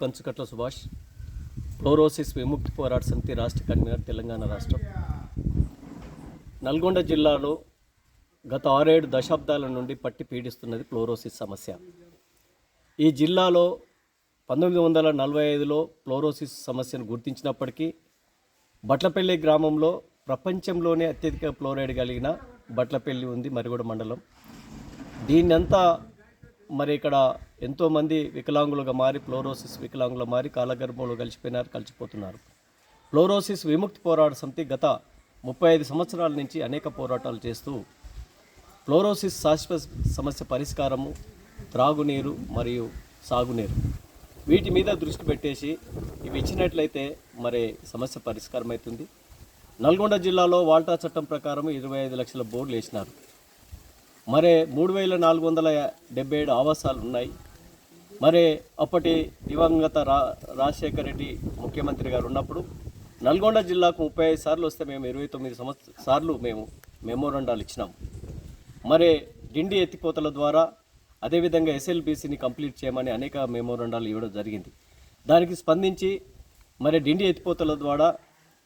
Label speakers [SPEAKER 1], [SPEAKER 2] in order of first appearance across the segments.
[SPEAKER 1] కంచుకట్ల Subhash fluorosis విముక్తి పోరాట సమితి రాష్ట్ర కన్వీనర్ తెలంగాణ రాష్ట్రం. నల్గొండ జిల్లాలో గత ఆరేడు దశాబ్దాల నుండి పట్టి పీడిస్తున్నది ఫ్లోరోసిస్ సమస్య. ఈ జిల్లాలో పంతొమ్మిది వందల నలభై ఐదులో ఫ్లోరోసిస్ సమస్యను గుర్తించినప్పటికీ బట్లపల్లి గ్రామంలో ప్రపంచంలోనే అత్యధిక ఫ్లోరైడ్ కలిగిన బట్లపల్లి ఉంది మరిగూడ మండలం. దీన్నంతా మరి ఇక్కడ ఎంతోమంది వికలాంగులుగా మారి ఫ్లోరోసిస్ వికలాంగులు మారి కాలగర్భంలో కలిసిపోయినారు కలిసిపోతున్నారు. ఫ్లోరోసిస్ విముక్తి పోరాట సమితి గత ముప్పై ఐదు సంవత్సరాల నుంచి అనేక పోరాటాలు చేస్తూ ఫ్లోరోసిస్ శాశ్వత సమస్య పరిష్కారము త్రాగునీరు మరియు సాగునీరు. వీటి మీద దృష్టి పెట్టేసి ఇవి ఇచ్చినట్లయితే మరి సమస్య పరిష్కారం అవుతుంది నల్గొండ జిల్లాలో వాల్టా చట్టం ప్రకారం ఇరవై ఐదు లక్షల బోర్డులు వేసినారు. మరి మూడు వేల నాలుగు వందల డెబ్బై ఏడు ఆవాసాలు ఉన్నాయి మరి అప్పటి దివంగత రా రాజశేఖర రెడ్డి ముఖ్యమంత్రి గారు ఉన్నప్పుడు నల్గొండ జిల్లాకు ముప్పై ఐదు సార్లు వస్తే మేము ఇరవై తొమ్మిది సంవత్సర సార్లు మేము మెమోరండాలు ఇచ్చినాం. మరి డిండి ఎత్తిపోతల ద్వారా అదేవిధంగా ఎస్ఎల్బీసీని కంప్లీట్ చేయమని అనేక మెమోరండాలు ఇవ్వడం జరిగింది. దానికి స్పందించి మరి డిండి ఎత్తిపోతల ద్వారా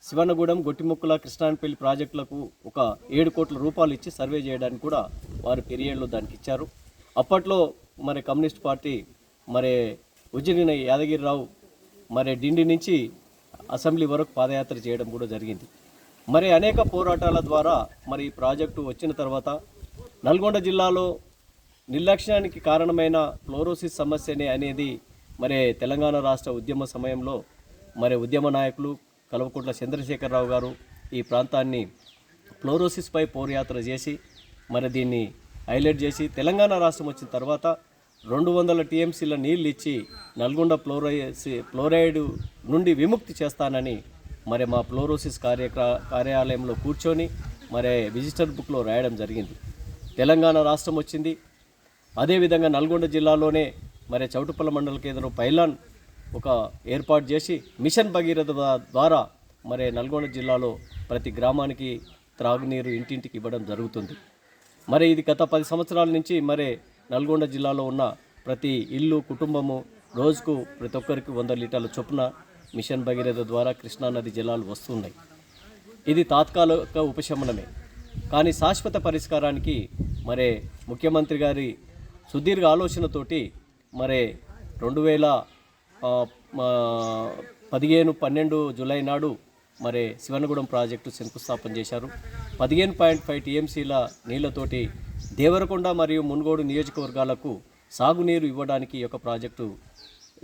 [SPEAKER 1] శివనగూడెం గొట్టిముక్కుల కృష్ణానపల్లి ప్రాజెక్టులకు ఒక ఏడు కోట్ల రూపాయలు ఇచ్చి సర్వే చేయడానికి కూడా వారు పీరియడ్లో దానికి ఇచ్చారు. అప్పట్లో మరి కమ్యూనిస్ట్ పార్టీ మరి ఉజ్జిన యాదగిరిరావు మరి డిండి నుంచి అసెంబ్లీ వరకు పాదయాత్ర చేయడం కూడా జరిగింది. మరి అనేక పోరాటాల ద్వారా మరి ఈ ప్రాజెక్టు వచ్చిన తర్వాత నల్గొండ జిల్లాలో నిర్లక్ష్యానికి కారణమైన ఫ్లోరోసిస్ సమస్యనే అనేది మరి తెలంగాణ రాష్ట్ర ఉద్యమ సమయంలో మరి ఉద్యమ నాయకులు కల్వకుంట్ల చంద్రశేఖరరావు గారు ఈ ప్రాంతాన్ని ఫ్లోరోసిస్పై పోరయాత్ర చేసి మరి దీన్ని హైలైట్ చేసి తెలంగాణ రాష్ట్రం వచ్చిన తర్వాత రెండు వందల టీఎంసీల నీళ్ళు ఇచ్చి నల్గొండ ఫ్లోరైసి ఫ్లోరైడ్ నుండి విముక్తి చేస్తానని మరి మా ఫ్లోరోసిస్ కార్యక్ర కార్యాలయంలో కూర్చొని మరి విజిటర్ బుక్లో రాయడం జరిగింది. తెలంగాణ రాష్ట్రం వచ్చింది. అదేవిధంగా నల్గొండ జిల్లాలోనే మరి చౌటుపల్ల మండల కేంద్రం పైలాన్ ఒక ఏర్పాటు చేసి మిషన్ భగీరథ ద్వారా మరి నల్గొండ జిల్లాలో ప్రతి గ్రామానికి త్రాగునీరు ఇంటింటికి ఇవ్వడం జరుగుతుంది. మరి ఇది గత పది సంవత్సరాల నుంచి మరి నల్గొండ జిల్లాలో ఉన్న ప్రతి ఇల్లు కుటుంబము రోజుకు ప్రతి ఒక్కరికి వంద లీటర్ల చొప్పున మిషన్ భగీరథ ద్వారా కృష్ణానది జలాలు వస్తున్నాయి. ఇది తాత్కాలిక ఉపశమనమే. కానీ శాశ్వత పరిష్కారానికి మరి ముఖ్యమంత్రి గారి సుదీర్ఘ ఆలోచనతోటి మరి రెండు వేల పదిహేను పన్నెండు జూలై నాడు మరి శివనగూడెం ప్రాజెక్టు శంకుస్థాపన చేశారు. పదిహేను పాయింట్ ఫైవ్ టీఎంసీల నీళ్ళతోటి దేవరకొండ మరియు మున్గోడు నియోజకవర్గాలకు సాగునీరు ఇవ్వడానికి ఈ యొక్క ప్రాజెక్టు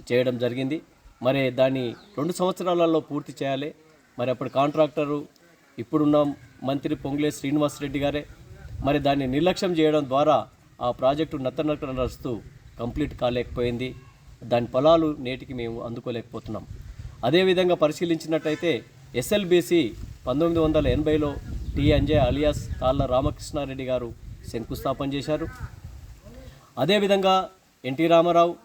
[SPEAKER 1] చేయడం జరిగింది. మరి దాన్ని రెండు సంవత్సరాలలో పూర్తి చేయాలి. మరి అప్పుడు కాంట్రాక్టరు ఇప్పుడున్న మంత్రి పొంగులే శ్రీనివాస్ రెడ్డి గారే మరి దాన్ని నిర్లక్ష్యం చేయడం ద్వారా ఆ ప్రాజెక్టు నత్తనక్క నడుస్తూ కంప్లీట్ కాలేకపోయింది. దాని ఫలాలు నేటికి మేము అందుకోలేకపోతున్నాం. అదేవిధంగా పరిశీలించినట్టయితే ఎస్ఎల్బిసి పంతొమ్మిది వందల ఎనభైలో టి అంజయ్ అలియాస్ తాళ్ళ రామకృష్ణారెడ్డి గారు శంకుస్థాపన చేశారు. అదేవిధంగా ఎన్టీ రామారావు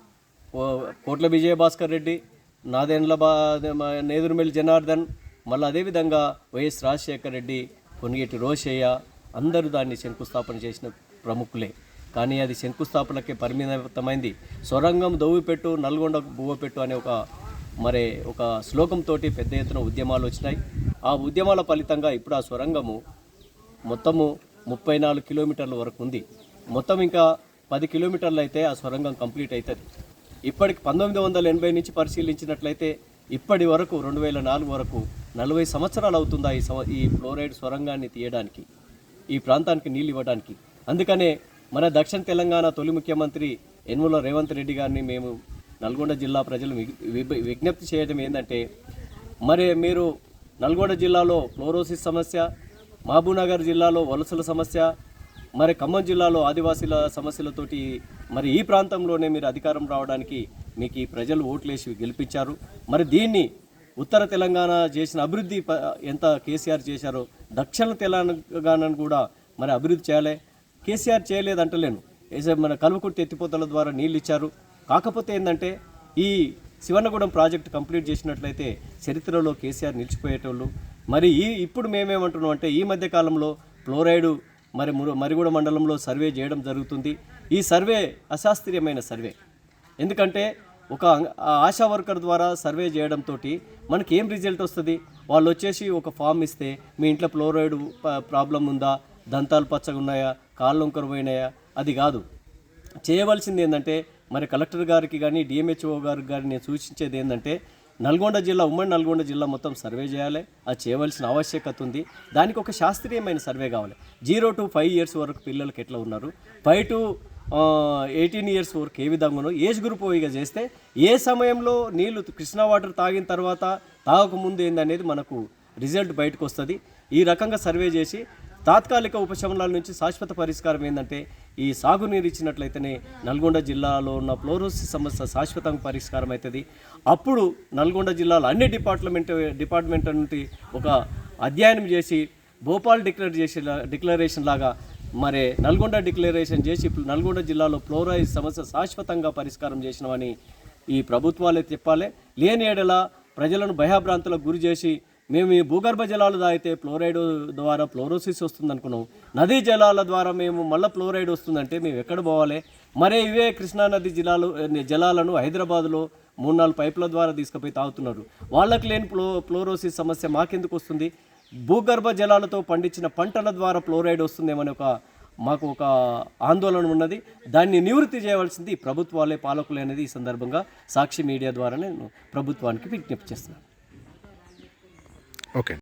[SPEAKER 1] ఓ- కోట్ల విజయభాస్కర్ రెడ్డి నాదెండ్ల బా నేదురుమెల్లి జనార్దన్ మళ్ళీ అదేవిధంగా వైఎస్ రాజశేఖర్ రెడ్డి కొనిగేటి రోషయ్య అందరూ దాన్ని శంకుస్థాపన చేసిన ప్రముఖులే. కానీ అది శంకుస్థాపనకే పరిమితమైంది. సొరంగం దవ్వుపెట్టు నల్గొండ బువ్వపెట్టు అనే ఒక మరి ఒక శ్లోకంతో పెద్ద ఎత్తున ఉద్యమాలు వచ్చినాయి. ఆ ఉద్యమాల ఫలితంగా ఇప్పుడు ఆ సొరంగము మొత్తము ముప్పై నాలుగు కిలోమీటర్ల వరకు ఉంది. మొత్తం ఇంకా పది కిలోమీటర్లు అయితే ఆ సొరంగం కంప్లీట్ అవుతుంది ఇప్పటికి పంతొమ్మిది వందల ఎనభై నుంచి పరిశీలించినట్లయితే ఇప్పటి వరకు రెండు వేల నాలుగు వరకు నలభై సంవత్సరాలు అవుతుందా ఈ సమ ఈ ఫ్లోరైడ్ సొరంగాన్ని తీయడానికి ఈ ప్రాంతానికి నీళ్ళు ఇవ్వడానికి. అందుకనే మన దక్షిణ తెలంగాణ తొలి ముఖ్యమంత్రి యనుమల రేవంత్ రెడ్డి గారిని మేము నల్గొండ జిల్లా ప్రజలు విజ్ఞప్తి చేయడం ఏంటంటే మరి మీరు నల్గొండ జిల్లాలో ఫ్లోరోసిస్ సమస్య మహబూబ్నగర్ జిల్లాలో వలసల సమస్య మరి ఖమ్మం జిల్లాలో ఆదివాసీల సమస్యలతోటి మరి ఈ ప్రాంతంలోనే మీరు అధికారం రావడానికి మీకు ఈ ప్రజలు ఓట్లేసి గెలిపించారు. మరి దీన్ని ఉత్తర తెలంగాణ చేసిన అభివృద్ధి ప- ఎంత కేసీఆర్ చేశారో దక్షిణ తెలంగాణను కూడా మరి అభివృద్ధి చేయాలి. కేసీఆర్ చేయలేదంటలేను. మన కల్వకుర్తి ఎత్తిపోతల ద్వారా నీళ్ళు ఇచ్చారు కాకపోతే ఏంటంటే ఈ శివన్నగూడెం ప్రాజెక్ట్ కంప్లీట్ చేసినట్లయితే చరిత్రలో కేసీఆర్ నిలిచిపోయేటోళ్ళు. మరి ఈ ఇప్పుడు మేమేమంటున్నాం అంటే ఈ మధ్య కాలంలో ఫ్లోరైడు మరి మురు మరిగూడ మండలంలో సర్వే చేయడం జరుగుతుంది. ఈ సర్వే అశాస్త్రీయమైన సర్వే. ఎందుకంటే ఒక ఆశా వర్కర్ ద్వారా సర్వే చేయడంతో మనకి ఏం రిజల్ట్ వస్తుంది? వాళ్ళు వచ్చేసి ఒక ఫామ్ ఇస్తే మీ ఇంట్లో ఫ్లోరైడ్ ప్రాబ్లం ఉందా? దంతాలు పచ్చగా ఉన్నాయా కాళ్ళు వంకర పోయినాయా అది కాదు. చేయవలసింది ఏంటంటే మరి కలెక్టర్ గారికి కానీ డిఎంహెచ్ఓ గారికి కానీ నేను సూచించేది ఏంటంటే నల్గొండ జిల్లా ఉమ్మడి నల్గొండ జిల్లా మొత్తం సర్వే చేయాలి. అది చేయవలసిన ఆవశ్యకత ఉంది. దానికి ఒక శాస్త్రీయమైన సర్వే కావాలి. జీరో టు ఫైవ్ ఇయర్స్ వరకు పిల్లలకి ఎట్లా ఉన్నారు? ఫైవ్ టు ఎయిటీన్ ఇయర్స్ వరకు ఏ విధంగా ఉన్నారు? ఏజ్ గ్రూప్ వైగా చేస్తే ఏ సమయంలో నీళ్ళు కృష్ణా వాటర్ తాగిన తర్వాత తాగకముందు ఏందనేది మనకు రిజల్ట్ బయటకు వస్తుంది. ఈ రకంగా సర్వే చేసి తాత్కాలిక ఉపశమనాల నుంచి శాశ్వత పరిష్కారం ఏంటంటే ఈ సాగునీరు ఇచ్చినట్లయితేనే నల్గొండ జిల్లాలో ఉన్న ఫ్లోరోసిస్ సమస్య శాశ్వతంగా పరిష్కారం అవుతుంది. అప్పుడు నల్గొండ జిల్లాలో అన్ని డిపార్ట్మెంట్ డిపార్ట్మెంట్ నుండి ఒక అధ్యయనం చేసి భోపాల్ డిక్లేర్ చేసే డిక్లరేషన్ లాగా మరి నల్గొండ డిక్లరేషన్ చేసి ఇప్పుడు నల్గొండ జిల్లాలో ఫ్లోరైజ్ సమస్య శాశ్వతంగా పరిష్కారం చేసినామని ఈ ప్రభుత్వాలే చెప్పాలి. లేని ఏడల ప్రజలను భయాభ్రాంతులకు గురి చేసి మేము ఈ భూగర్భ జలాలు తాగితే ఫ్లోరైడ్ ద్వారా ఫ్లోరోసిస్ వస్తుంది అనుకున్నాం నదీ జలాల ద్వారా మేము మళ్ళీ ఫ్లోరైడ్ వస్తుందంటే మేము ఎక్కడ పోవాలి? మరే ఇవే కృష్ణా నది జిల్లాలు జలాలను హైదరాబాద్లో మూడు నాలుగు పైపుల ద్వారా తీసుకుపోయి తాగుతున్నారు. వాళ్ళకి లేని ఫ్లో ఫ్లోరోసిస్ సమస్య మాకెందుకు వస్తుంది? భూగర్భ జలాలతో పండించిన పంటల ద్వారా ఫ్లోరైడ్ వస్తుందేమని ఒక మాకు ఒక ఆందోళన ఉన్నది. దాన్ని నివృత్తి చేయవలసింది ప్రభుత్వాలే పాలకులే అనేది ఈ సందర్భంగా సాక్షి మీడియా ద్వారా నేను ప్రభుత్వానికి విజ్ఞప్తి చేస్తున్నాను.
[SPEAKER 2] Okay.